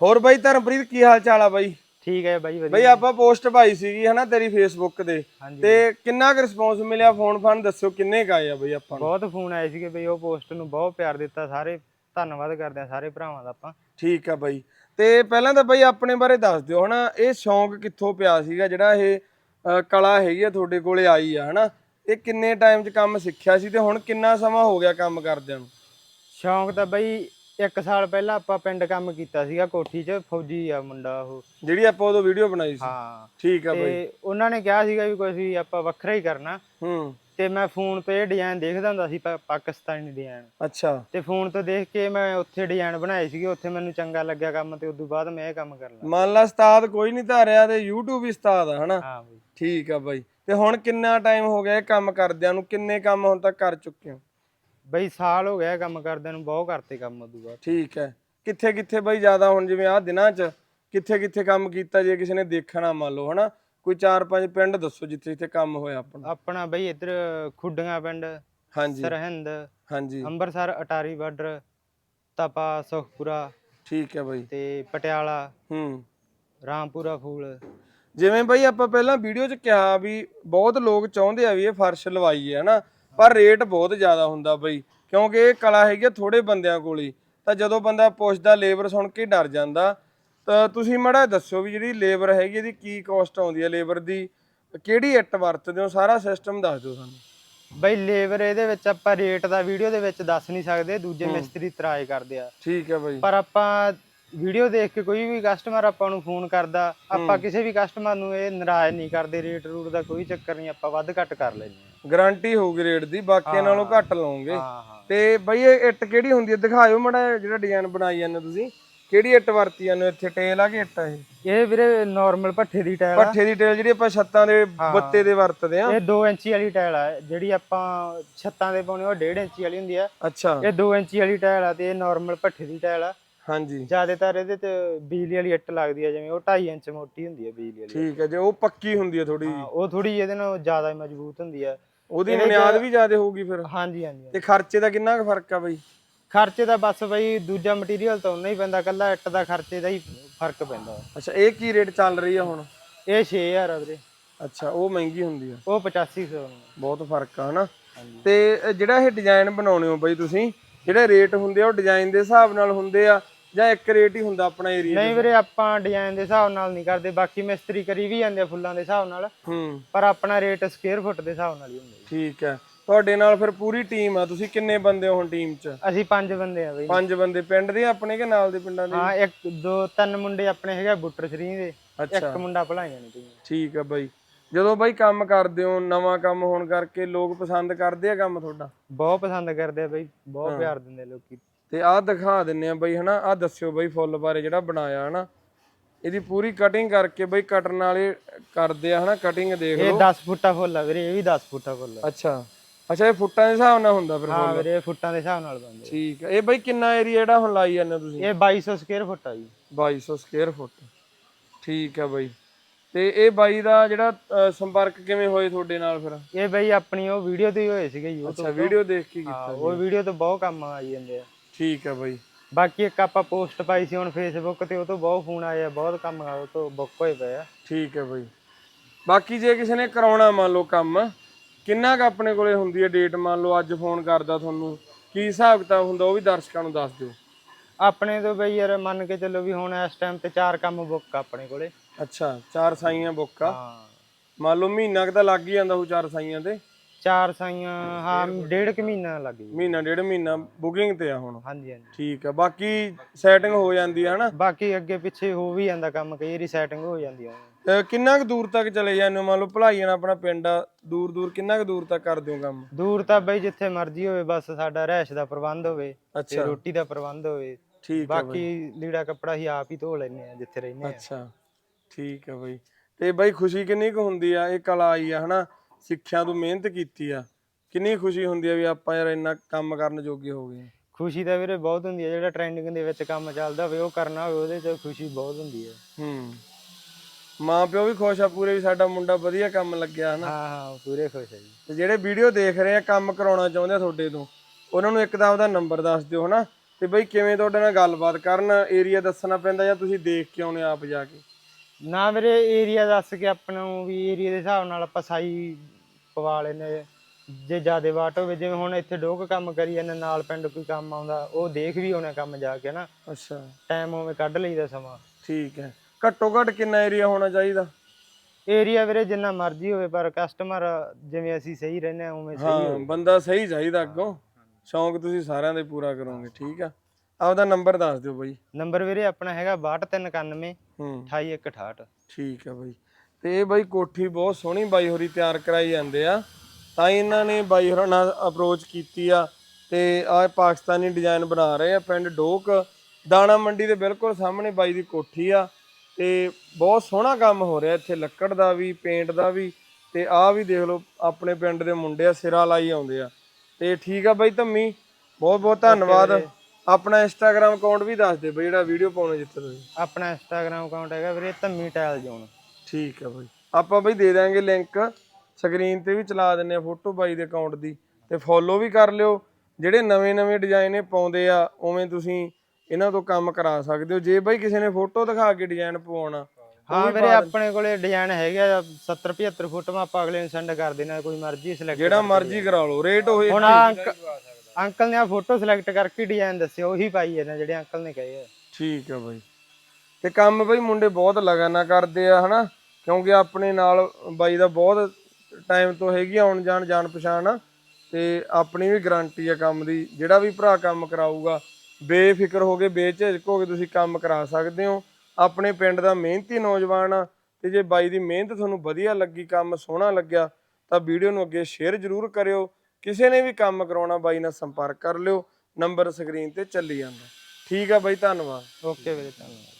ਹੋਰ ਬਾਈ ਧਰਮਪ੍ਰੀਤ ਕੀ ਹਾਲ ਚਾਲ ਆ ਬਾਈ? ਠੀਕ ਹੈ ਬਾਈ ਬਈ ਵਧੀਆ ਆਪਾਂ ਪੋਸਟ ਪਾਈ ਸੀਗੀ ਹਨਾ ਤੇਰੀ ਫੇਸਬੁੱਕ ਤੇ। ਤੇ ਕਿੰਨਾ ਕੁ ਰਿਸਪੌਂਸ ਮਿਲਿਆ ਫੋਨ ਫਾਨ ਦੱਸਿਓ ਕਿੰਨੇ ਕੁ ਆਏ ਆ ਬਈ ਆਪਾਂ ਨੂੰ? ਬਹੁਤ ਫੋਨ ਆਏ ਸੀਗੇ ਬਈ ਉਹ ਪੋਸਟ ਨੂੰ ਬਹੁਤ ਪਿਆਰ ਦਿੱਤਾ ਸਾਰੇ ਧੰਨਵਾਦ ਕਰਦੇ ਆ ਸਾਰੇ ਭਰਾਵਾਂ ਦਾ ਆਪਾਂ। ਠੀਕ ਆ ਬਾਈ। ਤੇ ਪਹਿਲਾਂ ਤਾਂ ਬਾਈ ਆਪਣੇ ਬਾਰੇ ਦੱਸ ਦਿਓ ਹਨਾ ਇਹ ਸ਼ੌਂਕ ਕਿੱਥੋਂ ਪਿਆ ਸੀਗਾ ਜਿਹੜਾ ਇਹ ਅ, ਕਲਾ ਹੈਗੀ ਆ ਤੁਹਾਡੇ ਕੋਲੇ ਆਈ ਆ ਹਨਾ? ਇਹ ਕਿੰਨੇ ਟਾਈਮ 'ਚ ਕੰਮ ਸਿੱਖਿਆ ਸੀ ਤੇ ਹੁਣ ਕਿੰਨਾ ਸਮਾਂ ਹੋ ਗਿਆ ਕੰਮ ਕਰਦਿਆਂ ਨੂੰ? ਸ਼ੌਂਕ ਤਾਂ ਬਈ ਇੱਕ ਸਾਲ ਪਹਿਲਾਂ ਆਪਾਂ ਪਿੰਡ ਕੰਮ ਕੀਤਾ ਸੀਗਾ ਕੋਠੀ 'ਚ ਫੌਜੀ ਆ ਮੁੰਡਾ ਉਹ। ਜਿਹੜੀ ਆਪਾਂ ਉਦੋਂ ਵੀਡੀਓ ਬਣਾਈ ਸੀ। ਹਾਂ। ਠੀਕ ਆ ਬਾਈ। ਤੇ ਉਹਨਾਂ ਨੇ ਕਿਹਾ ਸੀਗਾ ਵੀ ਕੁਝ ਵੀ ਆਪਾਂ ਵੱਖਰਾ ਹੀ ਕਰਨਾ। ਹੂੰ। ਤੇ ਮੈਂ ਫੋਨ ਤੇ ਡਿਜ਼ਾਈਨ ਦੇਖਦਾ ਹੁੰਦਾ ਸੀ ਪਾ- ਪਾਕਿਸਤਾਨੀ ਡਿਜ਼ਾਈਨ। ਅੱਛਾ। ਤੇ ਫੋਨ ਤੋਂ ਦੇਖ ਕੇ ਮੈਂ ਉੱਥੇ ਡਿਜ਼ਾਈਨ ਬਣਾਏ ਸੀਗੇ ਉੱਥੇ ਮੈਨੂੰ ਚੰਗਾ ਲੱਗਿਆ ਕੰਮ ਤੇ ਉਦੋਂ ਬਾਅਦ ਮੈਂ ਇਹ ਕੰਮ ਕਰ ਲਿਆ। ਮੰਨ ਲਾ ਉਸਤਾਦ ਕੋਈ ਨਹੀਂ ਧਾਰਿਆ ਤੇ YouTube ਵੀ ਉਸਤਾਦ ਆ ਹਨਾ? ਹਾਂ ਬਈ। ਠੀਕ ਆ ਬਾਈ। ਤੇ ਹੁਣ ਕਿੰਨਾ ਟਾਈਮ ਹੋ ਗਿਆ ਇਹ ਕੰਮ ਕਰਦਿਆਂ ਨੂੰ? ਕਿੰਨੇ ਕੰਮ ਹੁਣ ਤੱਕ ਕਰ ਚੁੱਕੇ ਹੋ? ਬਈ ਸਾਲ ਹੋ ਗਿਆ ਇਹ ਕੰਮ ਕਰਦਿਆਂ ਨੂੰ ਬਹੁਤ ਕਰਤੇ ਕੰਮ ਉਦੋਂ ਬਾਅਦ। ਠੀਕ ਹੈ। ਕਿੱਥੇ ਕਿੱਥੇ ਬਾਈ ਜ਼ਿਆਦਾ ਹੁਣ ਜਿਵੇਂ ਆਹ ਦਿਨਾਂ 'ਚ ਕਿੱਥੇ ਕਿੱਥੇ ਕੰਮ ਕੀਤਾ ਜੇ ਕਿਸੇ ਨੇ ਦੇਖਣਾ ਮੰਨ ਲਓ ਹਨਾ? ਕੋਈ ਚਾਰ ਪੰਜ ਪਿੰਡ ਦੱਸੋ ਜਿੱਥੇ ਜਿੱਥੇ ਕੰਮ ਹੋਇਆ ਆਪਣਾ। ਆਪਣਾ ਬਈ ਇੱਧਰ ਖੁੱਡੀਆਂ ਪਿੰਡ ਹਾਂਜੀ। ਸਰਹਿੰਦ ਹਾਂਜੀ। ਅੰਮ੍ਰਿਤਸਰ ਅਟਾਰੀ ਬਾਰਡਰ ਤਪਾ ਸੁਖਪੁਰਾ ਠੀਕ ਹੈ ਬਾਈ। ਤੇ ਪਟਿਆਲਾ ਹੂੰ। ਰਾਮਪੁਰਾ ਫੂਲ। ਜਿਵੇਂ ਬਾਈ ਆਪਾਂ ਪਹਿਲਾਂ ਵੀਡੀਓ 'ਚ ਕਿਹਾ ਵੀ ਬਹੁਤ ਲੋਕ ਚਾਹੁੰਦੇ ਆ ਵੀ ਇਹ ਫਰਸ਼ ਲਵਾਈਏ ਹਨਾ? ਪਰ ਰੇਟ ਬਹੁਤ ਜ਼ਿਆਦਾ ਹੁੰਦਾ ਬਾਈ ਕਿਉਂਕਿ ਇਹ ਕਲਾ ਹੈਗੀ ਆ ਥੋੜੇ ਬੰਦਿਆਂ ਕੋਲ ਹੀ। ਤਾਂ ਜਦੋਂ ਬੰਦਾ ਪੁੱਛਦਾ ਲੇਬਰ ਸੁਣ ਕੇ ਡਰ ਜਾਂਦਾ। ਤਾਂ ਤੁਸੀਂ ਮੜਾ ਦੱਸੋ ਵੀ ਜਿਹੜੀ ਲੇਬਰ ਹੈਗੀ ਇਹਦੀ ਕੀ ਕਾਸਟ ਆਉਂਦੀ ਹੈ ਲੇਬਰ ਦੀ? ਕਿਹੜੀ ਇੱਟ ਵਰਤਦੇ ਹੋ? ਸਾਰਾ ਸਿਸਟਮ ਦੱਸ ਦਿਓ ਸਾਨੂੰ। ਬਈ ਲੇਬਰ ਇਹਦੇ ਵਿੱਚ ਆਪਾਂ ਰੇਟ ਦਾ ਵੀਡੀਓ ਦੇ ਵਿੱਚ ਦੱਸ ਨਹੀਂ ਸਕਦੇ ਦੂਜੇ ਮਿਸਤਰੀ ਤਰਾਏ ਕਰਦੇ ਆ। ਠੀਕ ਹੈ ਬਾਈ। ਪਰ ਆਪਾਂ ਵੀਡੀਓ ਦੇਖ ਕੇ ਕੋਈ ਵੀ ਕਸਟਮਰ ਆਪਾਂ ਨੂੰ ਫੋਨ ਕਰਦਾ ਆਪਾਂ ਕਿਸੇ ਵੀ ਕਸਟਮਰ ਨੂੰ ਇਹ ਨਾਰਾਜ਼ ਨਹੀਂ ਕਰਦੇ ਰੇਟ ਰੂਟ ਦਾ ਕੋਈ ਚੱਕਰ ਨਹੀਂ ਆਪਾਂ ਵੱਧ ਘੱਟ ਕਰ ਲੈਂਦੇ ਗਾਰੰਟੀ ਹੋਊਗੀ ਰੇਟ ਦੀ ਬਾਕੀਆਂ ਨਾਲੋਂ ਘੱਟ ਹਾਂ ਹਾਂ। ਤੇ ਬਈ ਇਹ ਇੱਟ ਕਿਹੜੀ ਹੁੰਦੀ ਹੈ? ਦਿਖਾਇਓ ਮੜਾ ਜਿਹੜਾ ਡਿਜ਼ਾਈਨ ਬਣਾਈ ਜਾਂਦੇ ਤੁਸੀਂ। ਕਿਹੜੀ ਇੱਟ ਵਰਤੀ ਜਾਂਦੇ ਹੋ ਇੱਥੇ? ਟੇਲ ਆ ਕਿ ਇੱਟ ਆ ਇਹ? ਇਹ ਵੀਰੇ ਨਾਰਮਲ ਭੱਠੇ ਦੀ ਟਾਇਲ ਆ। ਪੱਠੇ ਦੀ ਟੇਲ ਜਿਹੜੀ ਆਪਾਂ ਛੱਤਾਂ ਦੇ ਬੱਤੇ ਦੇ ਵਰਤਦੇ ਆ ਇਹ 2 ਇੰਚੀ ਵਾਲੀ ਟਾਇਲ ਆ। ਜਿਹੜੀ ਆਪਾਂ ਛੱਤਾਂ ਦੇ ਪਾਉਣੇ ਉਹ 1.5 ਇੰਚੀ ਵਾਲੀ ਹੁੰਦੀ ਆ। ਅੱਛਾ। ਇਹ 2 ਇੰਚੀ ਵਾਲੀ ਟਾਇਲ ਆ ਤੇ ਇਹ ਨਾਰਮਲ ਭੱਠੇ ਦੀ ਟਾਇਲ ਆ। ਹਾਂਜੀ। ਜ਼ਿਆਦਾਤਰ ਇਹਦੇ ਤੇ ਬਿਜਲੀ ਵਾਲੀ ਇੱਟ ਲੱਗਦੀ ਆ ਜਿਵੇਂ ਉਹ 2.5 ਇੰਚ ਮੋਟੀ ਹੁੰਦੀ ਆ ਬਿਜਲੀ ਵਾਲੀ। ਠੀਕ ਹੈ ਜੇ ਉਹ ਪੱਕੀ ਹੁੰਦੀ ਹੈ ਥੋੜੀ ਉਹ ਥੋੜੀ ਇਹਦੇ ਨਾਲੋਂ ਜ਼ਿਆਦਾ ਮਜ਼ਬੂਤ ਹੁੰਦੀ ਆ। ਉਹਦੀ ਬੁਨਿਆਦ ਵੀ ਜ਼ਿਆਦਾ ਹੋਊਗੀ ਫਿਰ। ਹਾਂਜੀ ਹਾਂਜੀ ਤੇ ਖਰਚੇ ਦਾ ਕਿੰਨਾ ਕੁ ਫ਼ਰਕ ਆ ਬਈ? ਖਰਚੇ ਦਾ ਬਸ ਬਈ ਦੂਜਾ ਮਟੀਰੀਅਲ ਤਾਂ ਉਨਾ ਹੀ ਪੈਂਦਾ ਕੱਲਾ ਇੱਟ ਦਾ ਖਰਚੇ ਦਾ ਹੀ ਫ਼ਰਕ ਪੈਂਦਾ। ਅੱਛਾ ਇਹ ਕੀ ਰੇਟ ਚੱਲ ਰਹੀ ਆ ਹੁਣ? ਇਹ 6000 ਆ ਵੀਰੇ। ਅੱਛਾ ਉਹ ਮਹਿੰਗੀ ਹੁੰਦੀ ਆ। ਉਹ 8500 ਬਹੁਤ ਫ਼ਰਕ ਆ ਹਨਾ? ਤੇ ਜਿਹੜਾ ਇਹ ਡਿਜ਼ਾਈਨ ਬਣਾਉਣੇ ਹੋ ਬਈ ਤੁਸੀਂ ਜਿਹੜੇ ਰੇਟ ਹੁੰਦੇ ਆ ਉਹ ਡਿਜ਼ਾਈਨ ਦੇ ਹਿਸਾਬ ਨਾਲ ਹੁੰਦੇ ਆ ਜਾਂ ਇੱਕ ਰੇਟ ਹੀ ਹੁੰਦਾ ਆਪਣਾ ਏਰੀਆ ਨਹੀਂ ਵੀਰੇ ਆਪਾਂ ਡਿਜ਼ਾਈਨ ਦੇ ਹਿਸਾਬ ਨਾਲ ਨਹੀਂ ਕਰਦੇ ਬਾਕੀ ਮਿਸਤਰੀ ਕਰੀ ਵੀ ਜਾਂਦੇ ਆ ਫੁੱਲਾਂ ਦੇ ਹਿਸਾਬ ਨਾਲ ਹੂੰ। ਪਰ ਆਪਣਾ ਰੇਟ ਸਕੁਅਰ ਫੁੱਟ ਦੇ ਹਿਸਾਬ ਨਾਲ ਹੀ ਹੁੰਦਾ। ਠੀਕ ਹੈ। ਤੁਹਾਡੇ ਨਾਲ ਫਿਰ ਪੂਰੀ ਟੀਮ ਆ ਤੁਸੀਂ ਕਿੰਨੇ ਬੰਦੇ ਹੋ ਹੁਣ ਟੀਮ 'ਚ? ਅਸੀਂ ਪੰਜ ਬੰਦੇ ਆ ਬਈ। ਪੰਜ ਬੰਦੇ ਪਿੰਡ ਦੇ ਆਪਣੇ ਕਿ ਨਾਲ ਦੇ ਪਿੰਡਾਂ ਦੇ? ਹਾਂ ਇੱਕ ਦੋ ਤਿੰਨ ਮੁੰਡੇ ਆਪਣੇ ਹੈਗੇ ਆ ਬੁੱਟਰ ਸਰੀ ਦੇ। ਅੱਛਾ। ਇੱਕ ਮੁੰਡਾ ਭਲਾਈਆਂ ਨੇ ਤੁਸੀਂ ਠੀਕ ਆ ਬਾਈ। ਜਦੋਂ ਬਾਈ ਕੰਮ ਕਰਦੇ ਹੋ ਨਵਾਂ ਕੰਮ ਹੋਣ ਕਰਕੇ ਲੋਕ ਪਸੰਦ ਕਰਦੇ ਆ ਕੰਮ ਤੁਹਾਡਾ? ਬਹੁਤ ਪਸੰਦ ਕਰਦੇ ਆ ਬਈ ਬਹੁਤ ਪਿਆਰ ਦਿੰਦੇ ਲੋਕੀ। ਤੇ ਆਹ ਦਿਖਾ ਦਿੰਨੇ ਆ ਬਾਈ ਹਨਾ ਆਹ ਦੱਸਿਓ ਬਾਈ ਫੁੱਲ ਬਾਰੇ ਜਿਹੜਾ ਬਣਾਇਆ ਹਨਾ। ਇਹਦੀ ਪੂਰੀ ਕਟਿੰਗ ਕਰਕੇ ਬਾਈ ਕਟਰ ਨਾਲ ਇਹ ਕਰਦੇ ਆ ਹਨਾ ਕਟਿੰਗ ਦੇਖ ਇਹ ਲਓ। 10 ਫੁੱਟਾ ਫੁੱਲ ਆ ਵੀਰੇ ਇਹ ਵੀ 10 ਫੁੱਟਾ ਫੁੱਲ ਆ। ਅੱਛਾ। ਅੱਛਾ ਇਹ ਫੁੱਟਾਂ ਦੇ ਹਿਸਾਬ ਨਾਲ ਹੁੰਦਾ ਫਿਰ ਹਾਂ ਫੁੱਲ। ਵੀਰੇ ਇਹ ਫੁੱਟਾਂ ਦੇ ਹਿਸਾਬ ਨਾਲ ਬਣਦੇ ਠੀਕ ਹੈ ਇਹ ਬਾਈ ਕਿੰਨਾ ਏਰੀਆ ਜਿਹੜਾ ਹੁਣ ਲਾਈ ਜਾਂਦੇ ਹੋ ਤੁਸੀਂ? ਇਹ 2200 ਸਕੁਅਰ ਫੁੱਟ ਆ ਜੀ। 2200 ਸਕੁਅਰ ਫੁੱਟ ਠੀਕ ਹੈ ਬਾਈ। ਤੇ ਇਹ ਬਾਈ ਦਾ ਜਿਹੜਾ ਸੰਪਰਕ ਕਿਵੇਂ ਹੋਏ ਤੁਹਾਡੇ ਨਾਲ ਫਿਰ? ਇਹ ਬਈ ਆਪਣੀ ਉਹ ਵੀਡੀਓ ਤੇ ਹੀ ਹੋਏ ਸੀਗੇ YouTube ਅੱਛਾ ਵੀਡੀਓ ਦੇਖ ਕੇ ਕੀਤਾ ਉਹ ਵੀਡੀਓ ਤੋਂ ਬਹੁਤ ਕੰਮ ਆਈ ਜਾਂਦੇ ਆ। ਠੀਕ ਹੈ ਬਾਈ। ਬਾਕੀ ਇੱਕ ਆਪਾਂ ਪੋਸਟ ਪਾਈ ਸੀ ਹੁਣ ਫੇਸਬੁੱਕ ਤੇ ਉਹ ਤੋਂ ਬਹੁਤ ਫੋਨ ਆਏ ਆ ਬਹੁਤ ਕੰਮ ਆ ਉਹ ਤੋਂ ਬੁੱਕ ਹੋਏ ਪਏ ਆ। ਠੀਕ ਹੈ ਬਾਈ। ਬਾਕੀ ਜੇ ਕਿਸੇ ਨੇ ਕਰਾਉਣਾ ਮੰਨ ਲਓ ਕੰਮ ਕਿੰਨਾ ਕੁ ਆਪਣੇ ਕੋਲੇ ਹੁੰਦੀ ਹੈ ਡੇਟ ਮੰਨ ਲਓ ਅੱਜ ਫੋਨ ਕਰਦਾ ਤੁਹਾਨੂੰ ਕੀ ਹਿਸਾਬ ਕਿਤਾਬ ਹੁੰਦਾ ਉਹ ਵੀ ਦਰਸ਼ਕਾਂ ਨੂੰ ਦੱਸ ਦਿਓ। ਆਪਣੇ ਤੋਂ ਬਈ ਯਾਰ ਮੰਨ ਕੇ ਚੱਲੋ ਵੀ ਹੁਣ ਇਸ ਟਾਈਮ ਤੇ ਚਾਰ ਕੰਮ ਬੁੱਕ ਆ ਆਪਣੇ ਕੋਲੇ। ਅੱਛਾ ਚਾਰ ਸਾਈਆਂ ਬੁੱਕ ਆ। ਹਾਂ। ਮੰਨ ਲਓ ਮਹੀਨਾ ਕੁ ਤਾਂ ਲੱਗ ਹੀ ਜਾਂਦਾ ਉਹ ਚਾਰ ਸਾਈਆਂ ਤੇ। ਚਾਰ ਸਾਈਆਂ ਹਾਂ ਡੇਢ ਕੁ ਮਹੀਨਾ ਲੱਗ ਜੀ ਮਹੀਨਾ ਡੇਢ ਮਹੀਨਾ ਬੁਕਿੰਗ ਤੇ ਆ ਹੁਣ। ਹਾਂਜੀ ਹਾਂਜੀ। ਠੀਕ ਆ ਬਾਕੀ ਸੈਟਿੰਗ ਹੋ ਜਾਂਦੀ ਹੈ ਹਨਾ? ਬਾਕੀ ਅੱਗੇ ਪਿੱਛੇ ਹੋ ਵੀ ਜਾਂਦਾ ਕੰਮ ਕਈ ਵਾਰੀ ਸੈਟਿੰਗ ਹੋ ਜਾਂਦੀ ਆ। ਕਿੰਨਾ ਕੁ ਦੂਰ ਤੱਕ ਚਲੇ ਜਾਂਦੇ ਹੋ? ਮੰਨ ਲਓ ਭਲਾਈ ਨਾਲ ਆਪਣਾ ਪਿੰਡ ਆ ਦੂਰ ਦੂਰ ਕਿੰਨਾ ਕੁ ਦੂਰ ਤੱਕ ਕਰਦੇ ਹੋ ਕੰਮ? ਦੂਰ ਤਾਂ ਬਈ ਜਿੱਥੇ ਮਰਜ਼ੀ ਹੋਵੇ ਬਸ ਸਾਡਾ ਰਹਿਸ਼ ਦਾ ਪ੍ਰਬੰਧ ਹੋਵੇ ਤੇ ਅੱਛਾ। ਰੋਟੀ ਦਾ ਪ੍ਰਬੰਧ ਹੋਵੇ। ਠੀਕ ਆ ਬਾਕੀ ਲੀੜਾ ਕੱਪੜਾ ਹੀ ਆਪ ਹੀ ਧੋ ਲੈਨੇ ਆ ਜਿੱਥੇ ਰਹਿੰਦੇ ਆ। ਅੱਛਾ ਠੀਕ ਆ ਬਈ। ਤੇ ਬਈ ਖੁਸ਼ੀ ਕਿੰਨੀ ਕੁ ਹੁੰਦੀ ਆ ਇਹ ਕਲਾ ਆਈ ਆ ਹਨਾ? ਸਿੱਖਿਆ ਤੋਂ ਮਿਹਨਤ ਕੀਤੀ ਆ। ਕਿੰਨੀ ਖੁਸ਼ੀ ਹੁੰਦੀ ਆ ਵੀ ਆਪਾਂ ਯਾਰ ਇੰਨਾ ਕੰਮ ਕਰਨ ਜੋਗੇ ਹੋ ਗਏ। ਖੁਸ਼ੀ ਤਾਂ ਵੀਰੇ ਬਹੁਤ ਹੁੰਦੀ ਹੈ ਜਿਹੜਾ ਟ੍ਰੈਂਡਿੰਗ ਦੇ ਵਿੱਚ ਕੰਮ ਚੱਲਦਾ ਹੋਵੇ ਉਹ ਕਰਨਾ ਹੋਵੇ ਉਹਦੇ 'ਚ ਖੁਸ਼ੀ ਬਹੁਤ ਹੁੰਦੀ ਹੈ ਹੂੰ। ਮਾਂ ਪਿਓ ਵੀ ਖੁਸ਼ ਆ ਪੂਰੇ ਵੀ ਸਾਡਾ ਮੁੰਡਾ ਵਧੀਆ ਕੰਮ ਲੱਗਿਆ ਹਨਾ? ਹਾਂ ਹਾਂ ਪੂਰੇ ਖੁਸ਼ ਹੈ ਜੀ। ਤੇ ਜਿਹੜੇ ਵੀਡੀਓ ਦੇਖ ਰਹੇ ਆ ਕੰਮ ਕਰਾਉਣਾ ਚਾਹੁੰਦੇ ਆ ਤੁਹਾਡੇ ਤੋਂ ਉਹਨਾਂ ਨੂੰ ਇੱਕ ਤਾਂ ਉਹਦਾ ਨੰਬਰ ਦੱਸ ਦਿਓ ਹਨਾ? ਤੇ ਬਈ ਕਿਵੇਂ ਤੁਹਾਡੇ ਨਾਲ ਗੱਲਬਾਤ ਕਰਨ ਏਰੀਆ ਦੱਸਣਾ ਪੈਂਦਾ ਜਾਂ ਤੁਸੀਂ ਦੇਖ ਕੇ ਆਉਣੇ ਆਪ ਜਾ ਕੇ? ਨਾ ਵੀਰੇ ਏਰੀਆ ਦੱਸ ਕੇ ਆਪਾਂ ਨੂੰ ਵੀ ਏਰੀਆ ਦੇ ਹਿਸਾਬ ਨਾਲ ਆਪਾਂ ਸਾਈ ਪਵਾ ਲੈਨੇ ਜੇ ਜਿਆਦੇ ਵਾਟ ਹੋਵੇ ਜਿਵੇਂ ਹੁਣ ਇੱਥੇ ਡੋਕ ਕੰਮ ਕਰੀ ਜਾਂਦੇ ਨਾਲ ਪਿੰਡ ਕੋਈ ਕੰਮ ਆਉਂਦਾ ਉਹ ਦੇਖ ਵੀ ਆਉਣਾ ਕੰਮ ਜਾ ਕੇ ਨਾ ਅੱਛਾ। ਟਾਈਮ ਉਵੇਂ ਕੱਢ ਲਈਦਾ ਸਮਾਂ। ਠੀਕ ਹੈ। ਘੱਟੋ ਘੱਟ ਕਿੰਨਾ ਏਰੀਆ ਹੋਣਾ ਚਾਹੀਦਾ? ਏਰੀਆ ਵੀਰੇ ਜਿੰਨਾ ਮਰਜ਼ੀ ਹੋਵੇ ਪਰ ਕਸਟਮਰ ਜਿਵੇਂ ਅਸੀਂ ਸਹੀ ਰਹਿੰਦੇ ਆ ਉਵੇਂ ਸਹੀ ਹਾਂ ਹੋਵੇ। ਬੰਦਾ ਸਹੀ ਚਾਹੀਦਾ ਅੱਗੋਂ। ਸ਼ੌਂਕ ਤੁਸੀਂ ਸਾਰਿਆਂ ਦੇ ਪੂਰਾ ਕਰੋਗੇ ਠੀਕ ਆ? ਆਪਦਾ ਨੰਬਰ ਦੱਸ ਦਿਓ ਬਈ। ਨੰਬਰ ਵੀਰੇ ਆਪਣਾ ਹੈਗਾ 6291 ਹੂੰ। 28168 ਠੀਕ ਆ ਬਈ। ਤੇ ਇਹ ਬਾਈ ਕੋਠੀ ਬਹੁਤ ਸੋਹਣੀ ਬਾਈ ਹੋਰੀ ਤਿਆਰ ਕਰਾਈ ਜਾਂਦੇ ਆ। ਤਾਂ ਹੀ ਇਹਨਾਂ ਨੇ ਬਾਈ ਹੋਰਾਂ ਨਾਲ ਅਪਰੋਚ ਕੀਤੀ ਆ ਤੇ ਆ ਪਾਕਿਸਤਾਨੀ ਡਿਜ਼ਾਈਨ ਬਣਾ ਰਹੇ ਆ ਪਿੰਡ ਡੋਕ। ਦਾਣਾ ਮੰਡੀ ਦੇ ਬਿਲਕੁਲ ਸਾਹਮਣੇ ਬਾਈ ਦੀ ਕੋਠੀ ਆ ਤੇ ਬਹੁਤ ਸੋਹਣਾ ਕੰਮ ਹੋ ਰਿਹਾ ਇੱਥੇ ਲੱਕੜ ਦਾ ਵੀ ਪੇਂਟ ਦਾ ਵੀ ਤੇ ਆਹ ਵੀ ਦੇਖ ਲਓ ਆਪਣੇ ਪਿੰਡ ਦੇ ਮੁੰਡੇ ਆ ਸਿਰਾ ਲਾਈ ਆਉਂਦੇ ਆ। ਤੇ ਠੀਕ ਆ ਬਾਈ ਧੰਮੀ ਬਹੁਤ ਬਹੁਤ ਧੰਨਵਾਦ। ਆਪਣਾ ਇੰਸਟਾਗ੍ਰam ਅਕਾਊਂਟ ਵੀ ਦੱਸ ਦੇ ਬਈ ਜਿਹੜਾ ਵੀਡੀਓ ਪਾਉਣੇ ਜਿੱਥੇ ਤੁਸੀਂ। ਆਪਣਾ ਇੰਸਟਾਗ੍ਰam ਅਕਾਊਂਟ ਹੈਗਾ ਵੀਰੇ ਧੰਮੀ ਟਾਇਲ ਜ਼ੋਨ। ਠੀਕ ਹੈ ਬਾਈ। ਆਪਾਂ ਬਈ ਦੇ ਦਾਂਗੇ ਲਿੰਕ ਸਕਰੀਨ ਤੇ ਵੀ ਚਲਾ ਦਿੰਨੇ ਆ ਫੋਟੋ ਬਾਈ ਦੇ ਅਕਾਊਂਟ ਦੀ ਤੇ ਫੋਲੋ ਵੀ ਕਰ ਲਿਓ। ਜਿਹੜੇ ਨਵੇਂ-ਨਵੇਂ ਡਿਜ਼ਾਈਨ ਇਹ ਪਾਉਂਦੇ ਆ ਉਵੇਂ ਤੁਸੀਂ ਇਹਨਾਂ ਤੋਂ ਕੰਮ ਕਰਾ ਸਕਦੇ ਹੋ। ਜੇ ਬਾਈ ਕਿਸੇ ਨੇ ਫੋਟੋ ਦਿਖਾ ਕੇ ਡਿਜ਼ਾਈਨ ਪਵਾਉਣਾ ਹਾਂ ਵੀਰੇ ਆਪਣੇ ਕੋਲੇ ਡਿਜ਼ਾਈਨ ਹੈਗੇ ਆ 70 75 ਫੋਟੋਆਂ ਆਪਾਂ ਅਗਲੇ ਨੂੰ ਸੈਂਡ ਕਰ ਦੇਣਾ ਕੋਈ ਮਰਜ਼ੀ ਸਿਲੈਕਟ ਜਿਹੜਾ ਮਰਜ਼ੀ ਕਰਾ ਲਓ ਰੇਟ ਹੋਏ ਹੁਣ ਅੰਕ- ਅੰਕਲ ਨੇ ਆ ਫੋਟੋ ਸਿਲੈਕਟ ਕਰਕੇ ਡਿਜ਼ਾਈਨ ਦੱਸਿਆ ਉਹੀ ਪਾਈ ਹੈ ਜਿਹੜੇ ਅੰਕਲ ਨੇ ਕਹੇ ਆ। ਠੀਕ ਆ ਬਾਈ। ਤੇ ਕੰਮ ਬਈ ਮੁੰਡੇ ਬਹੁਤ ਲਗਾਨਾ ਕਰਦੇ ਆ, ਹਨਾ? ਕਿਉਂਕਿ ਆਪਣੇ ਨਾਲ ਬਾਈ ਦਾ ਬਹੁਤ ਟਾਈਮ ਤੋਂ ਹੈਗੀ ਆਉਣ ਜਾਣ ਜਾਣ ਪਛਾਣ। ਆ ਤੇ ਆਪਣੀ ਵੀ ਗਾਰੰਟੀ ਆ ਕੰਮ ਦੀ, ਜਿਹੜਾ ਵੀ ਭਰਾ ਕੰਮ ਕਰਾਊਗਾ, ਬੇਫਿਕਰ ਹੋ ਕੇ, ਬੇਝਿਜਕ ਹੋ ਕੇ ਤੁਸੀਂ ਕੰਮ ਕਰਾ ਸਕਦੇ ਹੋ। ਆਪਣੇ ਪਿੰਡ ਦਾ ਮਿਹਨਤੀ ਨੌਜਵਾਨ ਆ, ਤੇ ਜੇ ਬਾਈ ਦੀ ਮਿਹਨਤ ਤੁਹਾਨੂੰ ਵਧੀਆ ਲੱਗੀ, ਕੰਮ ਸੋਹਣਾ ਲੱਗਿਆ, ਤਾਂ ਵੀਡੀਓ ਨੂੰ ਅੱਗੇ ਸ਼ੇਅਰ ਜ਼ਰੂਰ ਕਰਿਓ। ਕਿਸੇ ਨੇ ਵੀ ਕੰਮ ਕਰਾਉਣਾ ਬਾਈ ਨਾਲ ਸੰਪਰਕ ਕਰ ਲਿਓ, ਨੰਬਰ ਸਕਰੀਨ ਤੇ ਚੱਲੀ ਜਾਂਦਾ। ਠੀਕ ਆ ਬਾਈ, ਧੰਨਵਾਦ। ਓਕੇ ਵੀਰੇ, ਧੰਨਵਾਦ।